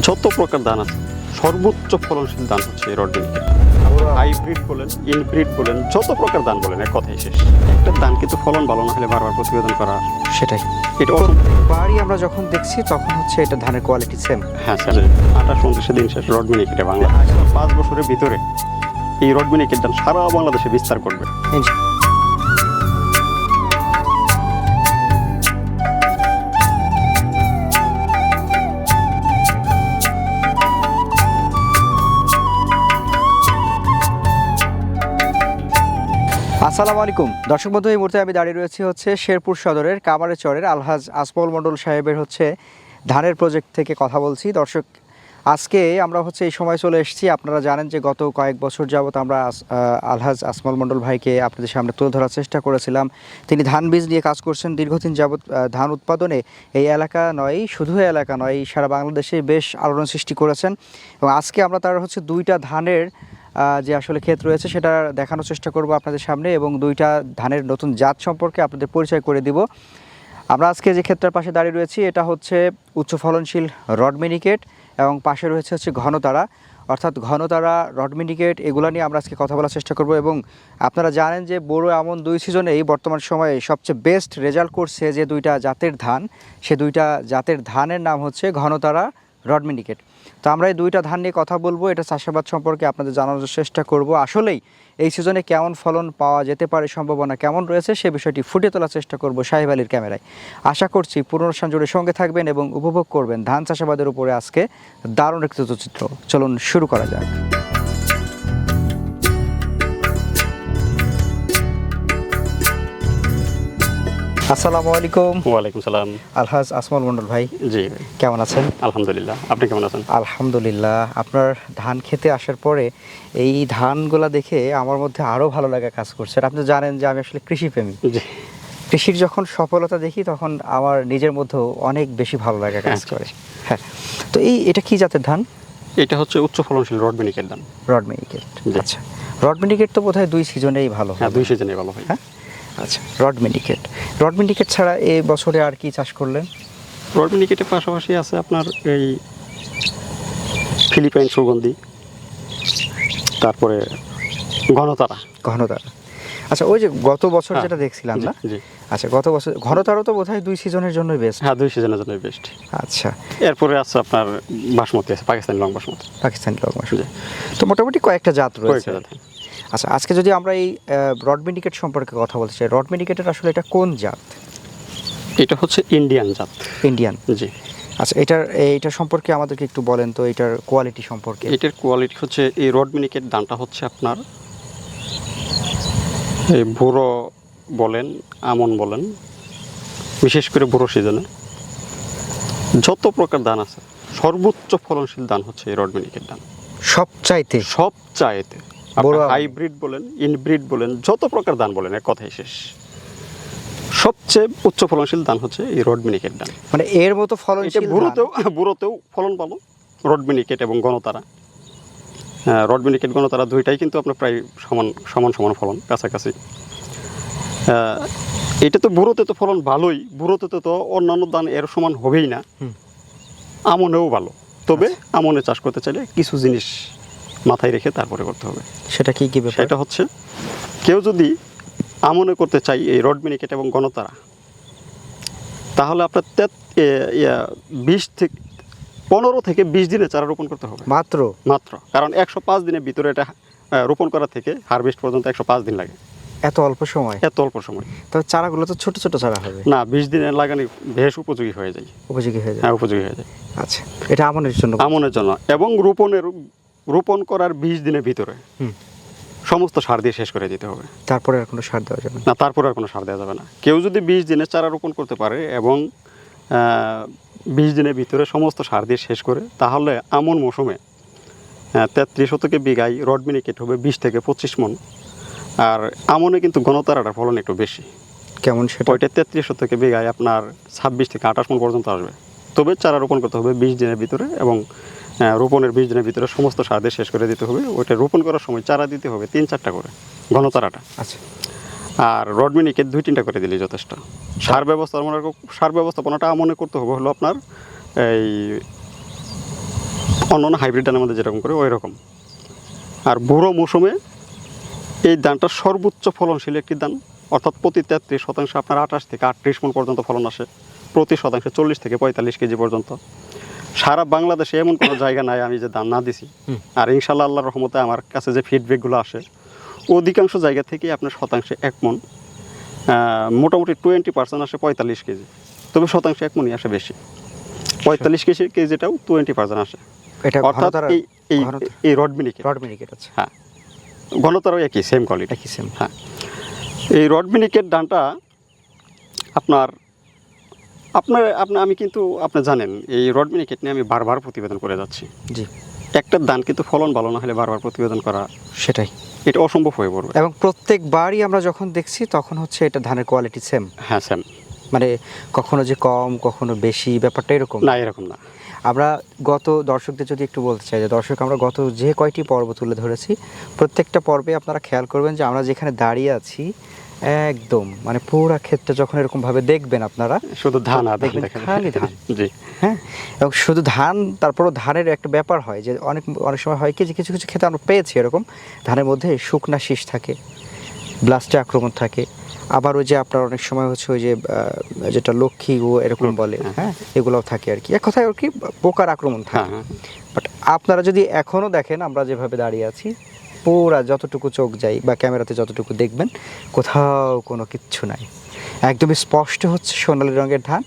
যত প্রকার ধান আছে সর্বোচ্চ ফলনশীল ধান হচ্ছে এই রড মিনিকেট হাইব্রিড বলেন ইনব্রিড বলেন যত প্রকার ধান বলেন এক কথাই শেষ। একটা ধান কিন্তু ফলন ভালো না হলে বারবার প্রতিবেদন করা সেটাই। এটা বাড়ি আমরা যখন দেখছি তখন হচ্ছে এটা ধানের কোয়ালিটি সেম হ্যাঁ স্যার আঠাশ উনত্রিশে দিন শেষ রড মিনিকেটে বাংলা পাঁচ বছরের ভিতরে এই রড মিনিকেট ধান সারা বাংলাদেশে বিস্তার করবে। আসসালামু আলাইকুম। দর্শক বন্ধু, এই মুহূর্তে আমি দাঁড়িয়ে রয়েছি হচ্ছে শেরপুর সদরের কামারে চরের আলহাজ আসমল মণ্ডল সাহেবের হচ্ছে ধানের প্রজেক্ট থেকে কথা বলছি। দর্শক, আজকে আমরা হচ্ছে এই সময় চলে এসেছি। আপনারা জানেন যে গত কয়েক বছর যাবত আমরা আলহাজ আসমল মণ্ডল ভাইকে আপনাদের সামনে তুলে ধরার চেষ্টা করেছিলাম। তিনি ধান বীজ নিয়ে কাজ করছেন। দীর্ঘদিন যাবৎ ধান উৎপাদনে এই এলাকা নয়, শুধু এলাকা নয়, সারা বাংলাদেশে বেশ আলোড়ন সৃষ্টি করেছেন। এবং আজকে আমরা তার হচ্ছে দুইটা ধানের যে আসলে ক্ষেত রয়েছে সেটা দেখানোর চেষ্টা করব আপনাদের সামনে এবং দুইটা ধানের নতুন জাত সম্পর্কে আপনাদের পরিচয় করে দিব। আমরা আজকে যে ক্ষেত্রের পাশে দাঁড়িয়ে রয়েছি, এটা হচ্ছে উচ্চ ফলনশীল রড মিনিকেট এবং পাশে রয়েছে হচ্ছে ঘনতারা। অর্থাৎ ঘনতারা, রড মিনিকেট এগুলো নিয়ে আমরা আজকে কথা বলার চেষ্টা করব এবং আপনারা জানেন যে বড় এমন দুই সিজনেই বর্তমান সময়ে সবচেয়ে বেস্ট রেজাল্ট করছে যে দুইটা জাতের ধান। সে দুইটা জাতের ধানের নাম হচ্ছে ঘনতারা, রড মিনিকেট তো আমরা এই দুইটা ধান নিয়ে কথা বলব। এটা চাষাবাদ সম্পর্কে আপনাদের জানানোর চেষ্টা করব। আসলেই এই সিজনে কেমন ফলন পাওয়া যেতে পারে, সম্ভাবনা কেমন রয়েছে, সে বিষয়টি ফুটে তোলার চেষ্টা করব সাহেব আলীর ক্যামেরায়। আশা করছি পুনরুষ্ঠান জুড়ে সঙ্গে থাকবেন এবং উপভোগ করবেন ধান চাষাবাদের উপরে আজকে দারুণ একটি তথ্যচিত্র চলুন শুরু করা যাক। আসসালামু আলাইকুম। ওয়ালাইকুম সালাম। আলহাজ আসমল মন্ডল ভাই জি। কেমন আছেন? আলহামদুলিল্লাহ আপনি কেমন আছেন? আলহামদুলিল্লাহ আপনার ধান খেতে আসার পরে এই ধানগুলা দেখে আমার মধ্যে আরও ভালো লাগা কাজ করছে। আপনি তো জানেন যে আমি আসলে কৃষিপ্রেমী। জি। কৃষির যখন সফলতা দেখি তখন আমার নিজের মধ্যেও অনেক বেশি ভালো লাগা কাজ আচ্ছা। করে। হ্যাঁ তো এই এটা কি জাতের ধান? এটা হচ্ছে উচ্চ ফলনশীল রড মিনিকেট ধান। Rod miniket. আচ্ছা। রড মিনিকেট তো বোধহয় দুই সিজনেই ভালো হ্যাঁ দুই সিজনে ভালো হয় হ্যাঁ? আচ্ছা রড মিনিকেট রড মিনিকেট ছাড়া এই বছরে আর কি চাষ করলেন? রড মিনিকেটের পাশাপাশি আছে আপনার এই ফিলিপাইন সুগন্ধি তারপরে ঘনতারা। ঘনতারা। আচ্ছা ওই যে গত বছর হ্যাঁ, যেটা দেখছিলাম না? আচ্ছা গত বছর ঘনতারও তো বোধহয় দুই সিজনের জন্যই বেস্ট হ্যাঁ দুই সিজনের জন্যই বেস্ট আচ্ছা। এরপরে আছে আপনার বাসমতি আছে পাকিস্তানি লং বাসমতি। পাকিস্তানি লং জি। তো মোটামুটি কয়েকটা জাত রয়েছে। আচ্ছা আজকে যদি আমরা এই রড মিনিকেট সম্পর্কে কথা বলতে চাই রড মিনিকেটের আসলে এটা কোন জাত? এটা হচ্ছে ইন্ডিয়ান জাত। ইন্ডিয়ান। জি। আচ্ছা এটার এইটা সম্পর্কে আমাদেরকে একটু বলেন তো এটার কোয়ালিটি সম্পর্কে। এটার কোয়ালিটি হচ্ছে এই রড মিনিকেট দামটা হচ্ছে আপনার এই বুড়ো বলেন আমন বলেন বিশেষ করে বুড়ো সিজনে যত প্রকার ধান আছে সর্বোচ্চ ফলনশীল ধান হচ্ছে এই রড মিনিকেট ধান সবচাইতে? সব চাইতে বড় আমন। হাইব্রিড বলেন ইনব্রিড বলেন যত প্রকার ধান বলেন এক কথাই শেষ। সবচেয়ে উচ্চ ফলনশীল ধান হচ্ছে এই রড মিনিকেট ধান মানে এর মতো ফলনশীল বুড়োতেও বুড়োতেও ফলন ভালো রড মিনিকেট এবং গণতারা। হ্যাঁ রড মিনিকেট গণতারা দুইটাই কিন্তু আপনার প্রায় সমান সমান সমান ফলন কাছাকাছি। এটা তো বুড়োতে তো ফলন ভালোই বুড়োতে তো তো অন্যান্য ধান এর সমান হবেই না। আমনেও ভালো। তবে আমনে চাষ করতে চাইলে কিছু জিনিস মাথায় রেখে তারপরে করতে হবে। সেটা কি কি ব্যাপার? সেটা হচ্ছে কেউ যদি আমনে করতে চাই এই রড মিনিকেট এবং গণতারা তাহলে আপনার তেত বিশ থেকে পনেরো থেকে বিশ দিনে চারা রোপণ করতে হবে। মাত্র? মাত্র। কারণ একশো পাঁচ দিনের ভিতরে এটা রোপণ করা থেকে হারভেস্ট পর্যন্ত একশো পাঁচ দিন লাগে। এত অল্প সময়? এত অল্প সময়। তবে চারাগুলো তো ছোট ছোট চারা হবে। না বিশ দিনে লাগানি বেশ উপযোগী হয়ে যায়। উপযোগী হয়ে যায়। হ্যাঁ উপযোগী হয়ে যায়। আচ্ছা এটা আমনের জন্য আমনের জন্য। এবং রোপণের রোপণ করার বিশ দিনের ভিতরে। হুম। সমস্ত সার দিয়ে শেষ করে দিতে হবে। তারপরে আর কোনো সার দেওয়া যাবে না? তারপরে আর কোনো সার দেওয়া যাবে না। কেউ যদি বিশ দিনে চারা রোপণ করতে পারে এবং বিশ দিনের ভিতরে সমস্ত সার দিয়ে শেষ করে তাহলে আমন মৌসুমে তেত্রিশ শতকে বিঘায় রড মিনিকেট হবে বিশ থেকে পঁচিশ মন। আর আমনে কিন্তু গণতারাটার ফলন একটু বেশি। কেমন সেটা? ওইটা তেত্রিশ শতকে বিঘায় আপনার ছাব্বিশ থেকে আঠাশ মন পর্যন্ত আসবে। তবে চারা রোপণ করতে হবে বিশ দিনের ভিতরে এবং রোপণের বিশ দিনের ভিতরে সমস্ত সার দিয়ে শেষ করে দিতে হবে। ওইটা রোপণ করার সময় চারা দিতে হবে তিন চারটা করে গণতারাটা আচ্ছা। আর রডমিনিকে দুই তিনটা করে দিলে যথেষ্ট। সার ব্যবস্থা মনে সার ব্যবস্থাপনাটা মনে করতে হবে হলো আপনার এই অন্য অন্য হাইব্রিড ধানের মধ্যে যেরকম করে ওই রকম আর বুড়ো মৌসুমে এই ধানটা সর্বোচ্চ ফলনশীল একটি ধান অর্থাৎ প্রতি তেত্রিশ শতাংশ আপনার আঠাশ থেকে আটত্রিশ মন পর্যন্ত ফলন আসে প্রতি শতাংশে চল্লিশ থেকে পঁয়তাল্লিশ কেজি পর্যন্ত। সারা বাংলাদেশে এমন কোনো জায়গা নাই আমি যে ধান না দিছি। আর ইনশাল্লাহ আল্লাহর রহমতে আমার কাছে যে ফিডব্যাকগুলো আসে অধিকাংশ জায়গা থেকে আপনার শতাংশে এক মন মোটামুটি টোয়েন্টি পার্সেন্ট আসে পঁয়তাল্লিশ কেজি। তবে শতাংশে এক মনই আসে বেশি। পঁয়তাল্লিশ কেজি কেজিটাও টোয়েন্টি পার্সেন্ট আসে। এটা অর্থাৎ এই এই রড মিনিকে রড মিনিকেট আছে। হ্যাঁ। ঘনতারও একই সেম কোয়ালিটি একই সেম হ্যাঁ। এই রড ধানটা আপনার আপনার আপনার আমি কিন্তু আপনি জানেন এই রড মিনিকেট নিয়ে আমি বারবার প্রতিবেদন করে যাচ্ছি। জি। একটা ধান কিন্তু ফলন ভালো না হলে বারবার প্রতিবেদন করা সেটাই। এটা অসম্ভব হয়ে পড়বে। এবং প্রত্যেকবারই আমরা যখন দেখছি তখন হচ্ছে এটা ধানের কোয়ালিটি সেম হ্যাঁ সেম মানে কখনো যে কম কখনো বেশি ব্যাপারটা এরকম? না এরকম না। আমরা গত দর্শকদের যদি একটু বলতে চাই যে দর্শক আমরা গত যে কয়টি পর্ব তুলে ধরেছি প্রত্যেকটা পর্বে আপনারা খেয়াল করবেন যে আমরা যেখানে দাঁড়িয়ে আছি একদম মানে পুরো ক্ষেত্রে যখন এরকম ভাবে দেখবেন আপনারা শুধু ধান দেখবেন খালি ধান। জি। হ্যাঁ? এবং শুধু ধান তারপরও ধানের একটা ব্যাপার হয় যে অনেক অনেক সময় হয় কি যে কিছু কিছু ক্ষেত্রে আমরা পেয়েছি এরকম ধানের মধ্যে শুকনা শীষ থাকে ব্লাস্টে আক্রমণ থাকে আবার ওই যে আপনার অনেক সময় হচ্ছে ওই যে যেটা লক্ষ্মী ও এরকম বলে হ্যাঁ। এগুলোও থাকে আর কি। এক কথায় আর কি পোকার আক্রমণ হ্যাঁ থাকে। হ্যাঁ বাট আপনারা যদি এখনও দেখেন আমরা যেভাবে দাঁড়িয়ে আছি পুরা যতটুকু চোখ যাই বা ক্যামেরাতে যতটুকু দেখবেন কোথাও কোনো কিচ্ছু নাই। একদমই স্পষ্ট হচ্ছে সোনালী রঙের ধান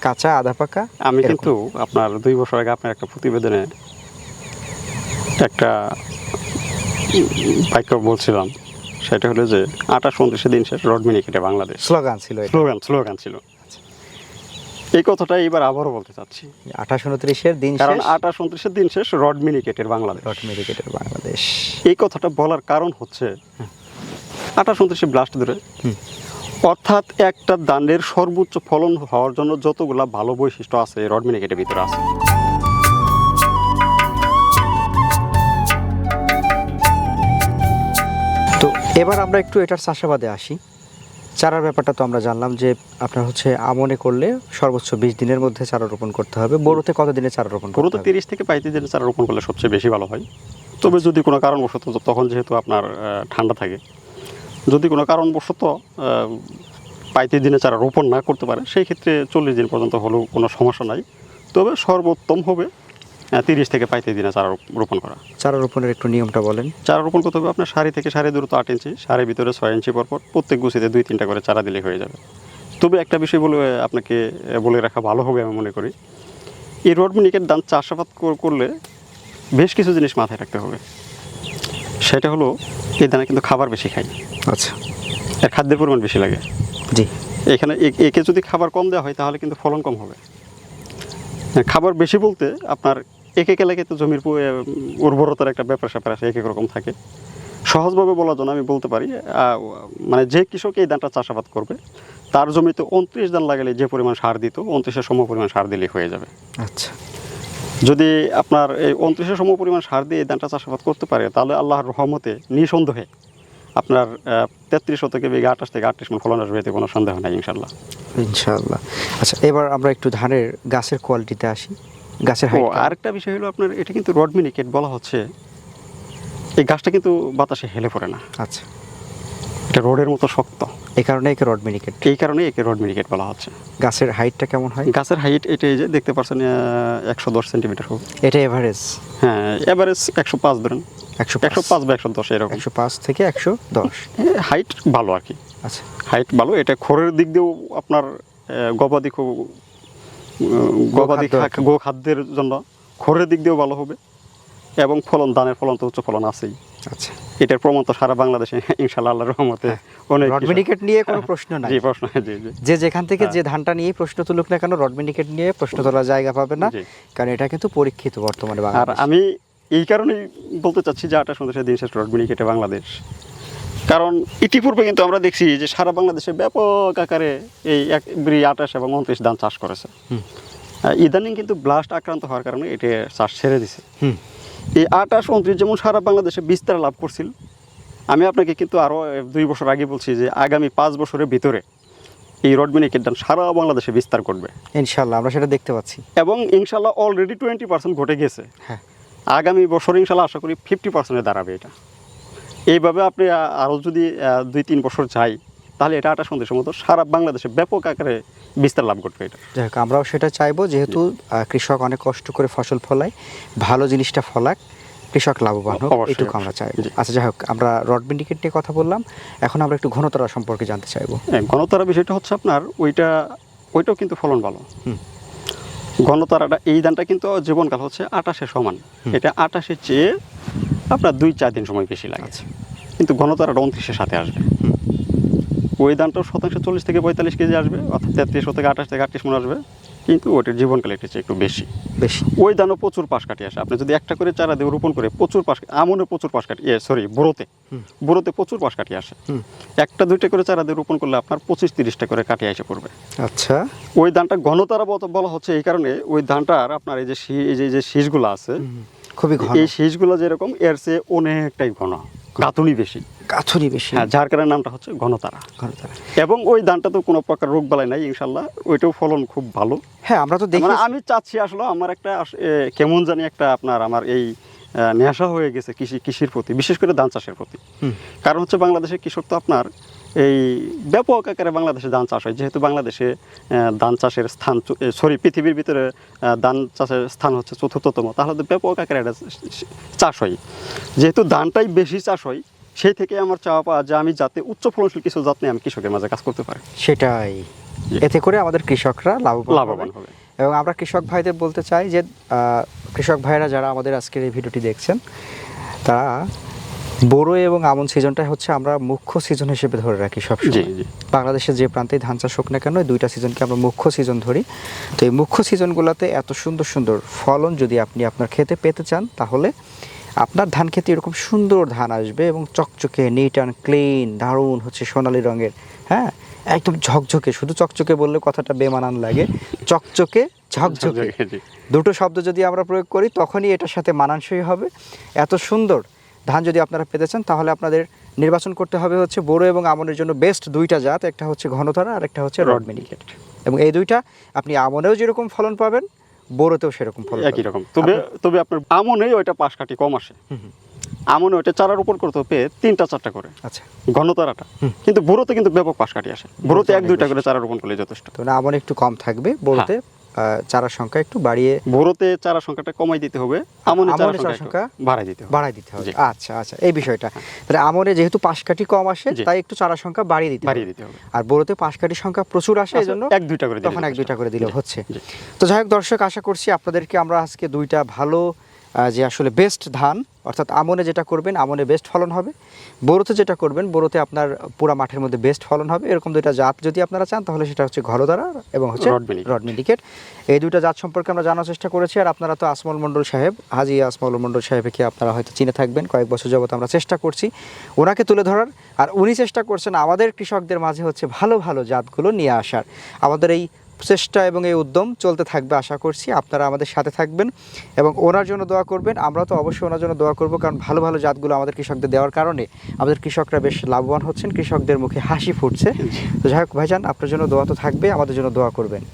কাঁচা আধা পাকা আমি কিন্তু আপনার দুই বছর আগে আপনার একটা প্রতিবেদনে একটা বাক্য বলছিলাম সেটা হলো যে আঠাশ উনত্রিশে দিন শেষ রড মিনিকেটে বাংলাদেশ। স্লোগান ছিল স্লোগান স্লোগান ছিল। এই কথাটা এবার আবারও বলতে চাচ্ছি। আঠাশ উনত্রিশের দিন কারণ আঠাশ উনত্রিশের দিন শেষ রড মিনিকেটের বাংলাদেশ। ডট মেডিকেটের বাংলাদেশ। এই কথাটা বলার কারণ হচ্ছে আঠাশ উনত্রিশে ব্লাস্ট ধরে অর্থাৎ একটা দানের সর্বোচ্চ ফলন হওয়ার জন্য যতগুলা ভালো বৈশিষ্ট্য আছে রড মিনিকেটের ভিতরে আছে। এবার আমরা একটু এটার চাষাবাদে আসি। চারার ব্যাপারটা তো আমরা জানলাম যে আপনার হচ্ছে আমনে করলে সর্বোচ্চ বিশ দিনের মধ্যে চারা রোপণ করতে হবে। বড়োতে কত দিনে চারা রোপণ পুরো করতে তো হবে? তিরিশ থেকে পঁয়ত্রিশ দিনে চারা রোপণ করলে সবচেয়ে বেশি ভালো হয়। তবে যদি কোনো কারণবশত তখন যেহেতু আপনার ঠান্ডা থাকে যদি কোনো কারণবশত পঁয়ত্রিশ দিনে চারা রোপণ না করতে পারে সেই ক্ষেত্রে চল্লিশ দিন পর্যন্ত হলেও কোনো সমস্যা নাই। তবে সর্বোত্তম হবে তিরিশ থেকে পঁয়ত্রিশ দিনে চারা রোপণ করা। চারা রোপণের একটু নিয়মটা বলেন। চারা রোপণ করতে হবে আপনার সারি থেকে সারি দূরত্ব আট ইঞ্চি সারের ভিতরে ছয় ইঞ্চি পরপর প্রত্যেক গুছিতে দুই তিনটা করে চারা দিলে হয়ে যাবে। তবে একটা বিষয় বলে আপনাকে বলে রাখা ভালো হবে আমি মনে করি। এই রড মিনিকের ধান চাষাবাদ করলে বেশ কিছু জিনিস মাথায় রাখতে হবে। সেটা হলো এই ধানে কিন্তু খাবার বেশি খায়। আচ্ছা। এর খাদ্যের পরিমাণ বেশি লাগে। জি। এখানে এ- একে যদি খাবার কম দেওয়া হয় তাহলে কিন্তু ফলন কম হবে। হ্যাঁ, খাবার বেশি বলতে আপনার এক এক এলাকায় তো জমির উর্বরতার একটা ব্যাপার স্যাপার আছে এক এক রকম থাকে। সহজভাবে বলার জন্য আমি বলতে পারি মানে যে কৃষক এই ধানটা চাষাবাদ করবে তার জমিতে উনত্রিশ ধান লাগালে যে পরিমাণ সার দিত উনত্রিশের সম পরিমাণ সার দিলেই হয়ে যাবে। আচ্ছা। যদি আপনার এই উনত্রিশের সম পরিমাণ সার দিয়ে এই ধানটা চাষাবাদ করতে পারে তাহলে আল্লাহর রহমতে নিঃসন্দেহে আপনার তেত্রিশ শতকে বিঘা আঠাশ থেকে আটত্রিশ মন ফলন আসবে এতে কোনো সন্দেহ নাই ইনশাল্লাহ ইনশাআল্লাহ। আচ্ছা এবার আমরা একটু ধানের গাছের কোয়ালিটিতে আসি। গাছের হাইট আরেকটা বিষয় হলো আপনার এটা কিন্তু রড মিনিকেট বলা হচ্ছে। এই গাছটা কিন্তু বাতাসে হেলে পড়ে না। আচ্ছা। এটা রোডের মতো শক্ত। এই কারণে একে রড মিনিকেট। এই কারণে একে রড মিনিকেট বলা হচ্ছে। গাছের হাইটটা কেমন হয়? গাছের হাইট এটা এই যে দেখতে পাচ্ছেন একশো দশ সেন্টিমিটার হোক। এটা এভারেজ? হ্যাঁ এভারেজ একশো পাঁচ ধরেন। একশো একশো পাঁচ বা একশো দশ এরকম। একশো পাঁচ থেকে একশো দশ। হাইট ভালো আর কি। আচ্ছা। হাইট ভালো এটা খড়ের দিক দিয়েও আপনার গবাদি খো- উম, গবাদি গোখাদ্য গো খাদ্যের জন্য খড়ের দিক দিয়েও ভালো হবে এবং ফলন ধানের ফলন তো উচ্চ ফলন আছেই। আচ্ছা। এটার প্রমাণ তো সারা বাংলাদেশে ইনশাল্লাহ আল্লাহর রহমতে অনেক রড মিনিকেট নিয়ে কোনো প্রশ্ন নাই। জি প্রশ্ন জি জি। যে যেখান থেকে যে ধানটা নিয়ে প্রশ্ন তুলুক না কেন রড মিনিকেট নিয়ে প্রশ্ন তোলার জায়গা পাবে না। কারণ এটা কিন্তু পরীক্ষিত বর্তমানে আর আমি এই কারণেই বলতে চাচ্ছি যে আটা সন্দেশের দিন শেষ রড মিনিকেটে বাংলাদেশ। কারণ ইতিপূর্বে কিন্তু আমরা দেখছি যে সারা বাংলাদেশে ব্যাপক আকারে এই এক বিড়ি আঠাশ এবং উনত্রিশ ধান চাষ করেছে। ইদানিং কিন্তু ব্লাস্ট আক্রান্ত হওয়ার কারণে এটা চাষ ছেড়ে দিছে। এই আঠাশ উনত্রিশ যেমন সারা বাংলাদেশে বিস্তার লাভ করছিল আমি আপনাকে কিন্তু আরও দুই বছর আগে বলছি যে আগামী পাঁচ বছরের ভিতরে এই রড মিনিকেট ধান সারা বাংলাদেশে বিস্তার করবে। ইনশাল্লাহ আমরা সেটা দেখতে পাচ্ছি। এবং ইনশাল্লাহ অলরেডি টোয়েন্টি পার্সেন্ট ঘটে গেছে। হ্যাঁ। আগামী বছর ইনশাল্লাহ আশা করি ফিফটি পার্সেন্টে দাঁড়াবে এটা। এইভাবে আপনি আরও যদি দুই তিন বছর যাই তাহলে এটা আটা সন্দেশের মতো সারা বাংলাদেশে ব্যাপক আকারে বিস্তার লাভ করবে এটা। হোক আমরাও সেটা চাইব যেহেতু কৃষক অনেক কষ্ট করে ফসল ফলায় ভালো জিনিসটা ফলাক কৃষক লাভবান হোক এটুকু আমরা চাই আচ্ছা যাই হোক আমরা রড বিন্ডিকেট নিয়ে কথা বললাম এখন আমরা একটু ঘনতরা সম্পর্কে জানতে চাইব। হ্যাঁ, ঘনতারা বিষয়টা হচ্ছে আপনার ওইটা ওইটাও কিন্তু ফলন ভালো। ঘনতারাটা এই ধানটা কিন্তু জীবনকাল হচ্ছে আটাশে সমান। এটা আটাশের চেয়ে আপনার দুই চার দিন সময় বেশি লাগে। আচ্ছা। কিন্তু ঘনতারাটা উনত্রিশের সাথে আসবে। ওই ধানটাও শতাংশ চল্লিশ থেকে পঁয়তাল্লিশ কেজি আসবে অর্থাৎ তেত্রিশ থেকে আঠাশ থেকে আটত্রিশ মন আসবে কিন্তু ওটার জীবনকাল একটু একটু বেশি। বেশি। ওই ধানও প্রচুর পাশ কাটি আসে। আপনি যদি একটা করে চারা দিয়ে রোপণ করে প্রচুর পাশ আমনে প্রচুর পাশ কাটি সরি বুড়োতে। বুড়োতে প্রচুর পাশ কাটি আসে। হুম। একটা দুইটা করে চারা দিয়ে রোপণ করলে আপনার পঁচিশ তিরিশটা করে কাটি এসে পড়বে। আচ্ছা। ওই ধানটা ঘনতারা বলা হচ্ছে এই কারণে ওই ধানটার আপনার এই যে এই যে যে শীষগুলো আছে খুবই ঘন। এই শীষগুলো যেরকম এর চেয়ে অনেকটাই ঘন। গাঁথুনি বেশি। গাছুরি বেশি। হ্যাঁ যার কারণে নামটা হচ্ছে ঘনতারা। ঘনতরা। এবং ওই ধানটা তো কোনো প্রকার রোগ বালাই নাই ইনশাল্লাহ। ওইটাও ফলন খুব ভালো। হ্যাঁ আমরা তো দেখি মানে আমি চাচ্ছি আসলে আমার একটা কেমন জানি একটা আপনার আমার এই নেশা হয়ে গেছে কৃষি কৃষির প্রতি বিশেষ করে ধান চাষের প্রতি। কারণ হচ্ছে বাংলাদেশের কৃষক তো আপনার এই ব্যাপক আকারে বাংলাদেশে ধান চাষ হয়। যেহেতু বাংলাদেশে ধান চাষের স্থান সরি পৃথিবীর ভিতরে ধান চাষের স্থান হচ্ছে চতুর্থতম। তাহলে তো ব্যাপক আকারে এটা চাষ হয়। যেহেতু ধানটাই বেশি চাষ হয় সেই থেকে আমার চাওয়া পাওয়া যে আমি যাতে উচ্চ ফলনশীল কিছু জাত নিয়ে আমি কৃষকের মাঝে কাজ করতে পারি। সেটাই। এতে করে আমাদের কৃষকরা লাভবান লাভবান হবে। হবে এবং আমরা কৃষক ভাইদের বলতে চাই যে কৃষক ভাইরা যারা আমাদের আজকের এই ভিডিওটি দেখছেন তারা বোরো এবং আমন সিজনটাই হচ্ছে আমরা মুখ্য সিজন হিসেবে ধরে রাখি সবসময়। বাংলাদেশের যে প্রান্তে ধান চাষ হোক না কেন দুইটা সিজনকে আমরা মুখ্য সিজন ধরি। তো এই মুখ্য সিজনগুলোতে এত সুন্দর সুন্দর ফলন যদি আপনি আপনার খেতে পেতে চান তাহলে আপনার ধান খেতে এরকম সুন্দর ধান আসবে এবং চকচকে নিট অ্যান্ড ক্লিন দারুণ হচ্ছে সোনালি রঙের হ্যাঁ? একদম ঝকঝকে শুধু চকচকে বললে কথাটা বেমানান লাগে। চকচকে ঝকঝকে। দুটো শব্দ যদি আমরা প্রয়োগ করি তখনই এটার সাথে মানানসই হবে। এত সুন্দর ধান যদি আপনারা পেতে চান তাহলে আপনাদের নির্বাচন করতে হবে হচ্ছে বোরো এবং আমনের জন্য বেস্ট দুইটা জাত একটা হচ্ছে ঘনতারা আর একটা হচ্ছে রড মিনিকেট। এবং এই দুইটা আপনি আমনেও যেরকম ফলন পাবেন বোরোতেও সেরকম ফলন একই রকম। তবে তবে আপনার আমনেই ওইটা পাশ কাটি কম আসে। আমনে ওইটা চারা রোপণ করতে পেয়ে তিনটা চারটা করে। আচ্ছা। ঘনতারাটা। কিন্তু বুড়োতে কিন্তু ব্যাপক পাশ কাটি আসে। বুড়োতে এক দুইটা করে চারা রোপণ করলে যথেষ্ট। তো আমন একটু কম থাকবে বোরোতে। হ্যাঁ। চারার সংখ্যা একটু বাড়িয়ে বুড়োতে চারা সংখ্যাটা কমাই দিতে হবে আমনে চারা সংখ্যা বাড়াই দিতে হবে। বাড়াই দিতে হবে। আচ্ছা আচ্ছা এই বিষয়টা। তাহলে আমনে যেহেতু পাশকাঠি কম আসে তাই একটু চারা সংখ্যা বাড়িয়ে দিতে হবে। বাড়িয়ে দিতে হবে। আর বোরোতে পাশকাঠির সংখ্যা প্রচুর আসে এই জন্য এক দুইটা করে দিলে তখন এক দুইটা করে দিলে হচ্ছে। তো যাই হোক দর্শক আশা করছি আপনাদেরকে আমরা আজকে দুইটা ভালো যে আসলে বেস্ট ধান অর্থাৎ আমনে যেটা করবেন আমনে বেস্ট ফলন হবে। বোরোতে যেটা করবেন বোরোতে আপনার পুরা মাঠের মধ্যে বেস্ট ফলন হবে। এরকম দুইটা জাত যদি আপনারা চান তাহলে সেটা হচ্ছে ঘরদারা এবং হচ্ছে রড। এই দুইটা জাত সম্পর্কে আমরা জানার চেষ্টা করেছি আর আপনারা তো আসমল মণ্ডল সাহেব হাজি আসমল মণ্ডল সাহেবকে আপনারা হয়তো চিনে থাকবেন কয়েক বছর যাবত আমরা চেষ্টা করছি ওনাকে তুলে ধরার। আর উনি চেষ্টা করছেন আমাদের কৃষকদের মাঝে হচ্ছে ভালো ভালো জাতগুলো নিয়ে আসার। আমাদের এই চেষ্টা এবং এই উদ্যম চলতে থাকবে আশা করছি। আপনারা আমাদের সাথে থাকবেন এবং ওনার জন্য দোয়া করবেন। আমরা তো অবশ্যই ওনার জন্য দোয়া করব কারণ ভালো ভালো জাতগুলো আমাদের কৃষকদের দেওয়ার কারণে আমাদের কৃষকরা বেশ লাভবান হচ্ছেন। কৃষকদের মুখে হাসি ফুটছে। তো যাই হোক ভাইজান আপনার জন্য দোয়া তো থাকবে আমাদের জন্য দোয়া করবেন।